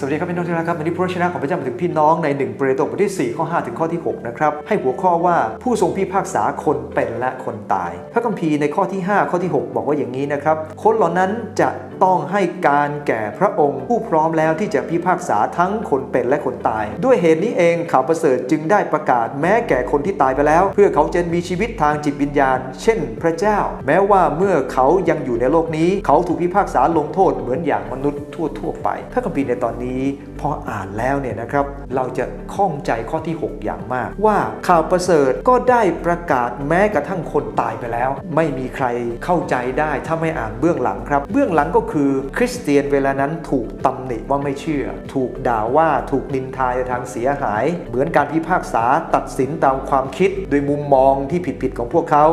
สวัสดีครับพี่น้องที่รักครับวันนี้พระชนะของพระเจ้ามาถึงพี่น้องใน1เปโตรบทที่4ข้อ5ถึงข้อที่6นะครับให้หัวข้อว่าผู้ทรงพิพากษาคนเป็นและคนตาย พระคัมภีร์ในข้อที่ 5 ข้อที่ 6 บอกว่าอย่างนี้นะครับคนเหล่านั้นจะ ต้องให้การแก่พระองค์ผู้พร้อมแล้วที่จะพิพากษาทั้งคนเป็นและคนตาย ด้วยเหตุนี้เองข่าวประเสริฐจึงได้ประกาศแม้แก่คนที่ตายไปแล้ว เพื่อเขาจะมีชีวิตทางจิตวิญญาณ เช่น พระเจ้า แม้ว่าเมื่อเขายังอยู่ในโลกนี้ เขาถูกพิพากษาลงโทษเหมือนอย่างมนุษย์ทั่ว ๆ ไปพระคัมภีร์ในตอนนี้พออ่านแล้วเนี่ยนะครับ เราจะข้องใจข้อที่ 6 อย่างมาก ว่าข่าวประเสริฐก็ได้ประกาศแม้กระทั่งคนตายไปแล้ว ไม่มีใครเข้าใจได้ถ้าไม่อ่านเบื้องหลังครับ เบื้องหลังก็คือคริสเตียนเวลานั้นถูกตำหนิว่าไม่เชื่อ ถูกด่าว่าถูกนินทาในทางเสียหาย เหมือนการพิพากษาตัดสินตามความคิด โดยมุมมองที่ผิดๆของพวกเขา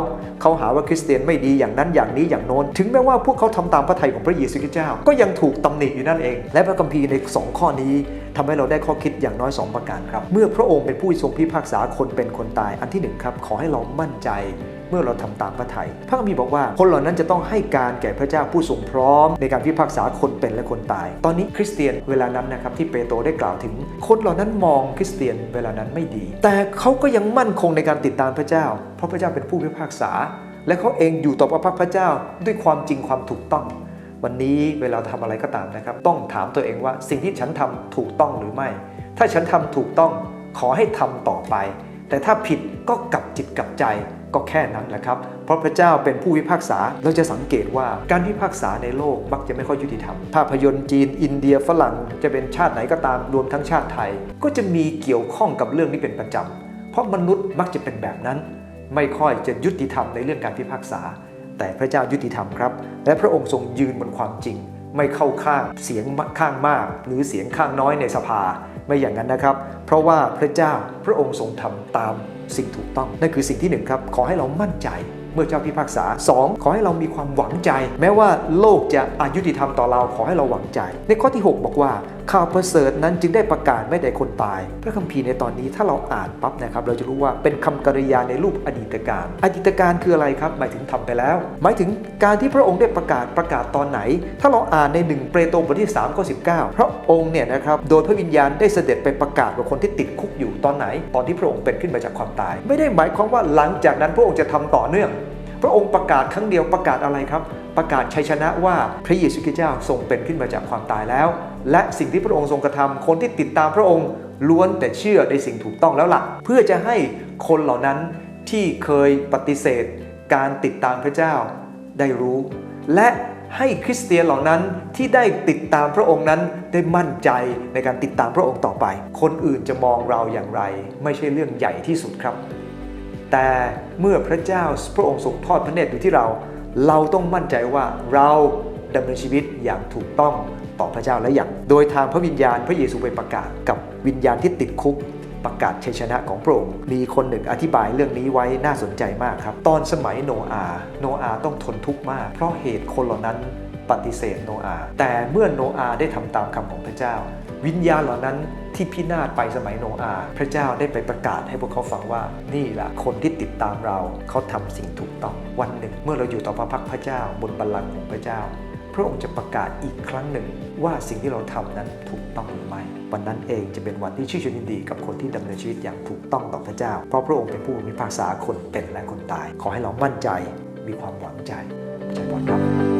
เขาหาว่าคริสเตียนไม่ดีอย่างนั้นอย่างนี้อย่างโน้น ถึงแม้ว่าพวกเขาทำตามพระทัยของพระเยซูคริสต์เจ้า ก็ยังถูกตำหนิอยู่นั่นเอง และพระคัมภีร์ใน 2 ข้อนี้ทำให้เราได้ข้อคิดอย่างน้อย 2 ประการครับ เมื่อพระองค์เป็นผู้ทรงพิพากษาคนเป็นคนตาย อันที่หนึ่งครับ ขอให้เรามั่นใจ เมื่อเราทำตามพระทัยพระคัมภีร์บอกว่า คนเหล่านั้นจะต้องให้การแก่พระเจ้าผู้ทรงพร้อม ในการพิพากษาคนเป็นและคนตาย ตอนนี้คริสเตียนเวลานั้นนะครับที่เปโตรได้กล่าวถึง คนเหล่านั้นมองคริสเตียนเวลานั้นไม่ดี แต่เขาก็ยังมั่นคงในการติดตามพระเจ้า เพราะพระเจ้าเป็นผู้พิพากษา และเขาเองอยู่ต่อพระพักพระเจ้าด้วยความจริงความถูกต้องวันนี้เวลาทำอะไรก็ตามนะครับ ต้องถามตัวเองว่าสิ่งที่ฉันทำถูกต้องหรือไม่ ถ้าฉันทำถูกต้องขอให้ทำต่อไป แต่ถ้าผิดก็กลับจิตกลับใจ ก็แค่นั้นแหละครับ เพราะพระเจ้าเป็นผู้พิพากษา เราจะสังเกตว่าการพิพากษาในโลกมักจะไม่ค่อยยุติธรรม ภาพยนตร์จีน อินเดีย ฝรั่ง จะเป็นชาติไหนก็ตามรวมทั้งชาติไทย ก็จะมีเกี่ยวข้องกับเรื่องนี้เป็นประจำ เพราะมนุษย์มักจะเป็นแบบนั้น ไม่ค่อยจะยุติธรรมในเรื่องการพิพากษา แต่พระเจ้ายุติธรรมครับ และพระองค์ทรงยืนบนความจริง ไม่เข้าข้างเสียงข้างมาก หรือเสียงข้างน้อยในสภาไม่อย่างนั้นนะครับ เพราะว่าพระเจ้าพระองค์ทรงทำตามสิ่งถูกต้อง นั่นคือสิ่งที่หนึ่งครับ ขอให้เรามั่นใจ เมื่อเจ้าพิพากษา 2. ขอให้เรามีความหวังใจ แม้ว่าโลกจะอายุติธรรมต่อเราขอให้เราหวังใจ ในข้อที่ 6 บอกว่าข่าวประเสริฐนั้นจึงได้ประกาศไม่แต่คนตาย พระคัมภีร์ในตอนนี้ถ้าเราอ่านปั๊บนะครับเราจะรู้ว่าเป็นคำกริยาในรูปอดีตการ อดีตการคืออะไรครับ หมายถึงทำไปแล้ว หมายถึงการที่พระองค์ได้ประกาศประกาศตอนไหน ถ้าเราอ่านใน 1 เปโตรบทที่3ข้อ19 พระองค์เนี่ยนะครับโดยพระวิญญาณได้เสด็จไปประกาศกับคนที่ติดคุกอยู่ตอนไหน ตอนที่พระองค์เป็นขึ้นมาจากความตาย ไม่ได้หมายความว่าหลังจากนั้นพระองค์จะทำต่อเนื่อง ระองค์ประกาศครั้งเดียวประกาศอะไรครับ ประกาศชัยชนะว่าพระเยซูคริสต์เจ้าทรงเป็นขึ้นมาจากความตายแล้ว และสิ่งที่พระองค์ทรงกระทำคนที่ติดตามพระองค์ล้วนแต่เชื่อในสิ่งถูกต้องแล้วล่ะ เพื่อจะให้คนเหล่านั้นที่เคยปฏิเสธ การติดตามพระเจ้าได้รู้ และให้คริสเตียนเหล่านั้นที่ได้ติดตามพระองค์นั้นได้มั่นใจในการติดตามพระองค์ต่อไป คนอื่นจะมองเราอย่างไร ไม่ใช่เรื่องใหญ่ที่สุดครับ แต่เมื่อพระเจ้าพระองค์ทรงทอดพระเนตรอยู่ที่เรา เราต้องมั่นใจว่าเราดำเนินชีวิตอย่างถูกต้องต่อพระเจ้าและอย่าง โดยทางพระวิญญาณพระเยซูไปประกาศกับวิญญาณที่ติดคุกประกาศชัยชนะของพระองค์ มีคนหนึ่งอธิบายเรื่องนี้ไว้น่าสนใจมากครับ ตอนสมัยโนอาห์โนอาห์ต้องทนทุกข์มาก เพราะเหตุคนเหล่านั้นปฏิเสธโนอาห์แต่เมื่อโนอาห์ได้ทำตามคำของพระเจ้า วิญญาณเหล่านั้นที่พินาศไปสมัยโนอา พระเจ้าได้ไปประกาศให้พวกเขาฟังว่า นี่แหละคนที่ติดตามเราเขาทำสิ่งถูกต้องวันหนึ่ง เมื่อเราอยู่ต่อพระพักพระเจ้าบนบัลลังก์ของพระเจ้า พระองค์จะประกาศอีกครั้งหนึ่ง ว่าสิ่งที่เราทำนั้นถูกต้องหรือไม่วันนั้นเองจะเป็นวันที่ชื่นชมยินดีกับคนที่ดำเนินชีวิตอย่างถูกต้องต่อพระเจ้า เพราะพระองค์เป็นผู้พิพากษาคนเป็นและคนตาย ขอให้เรามั่นใจมีความหวังใจใจพรครับ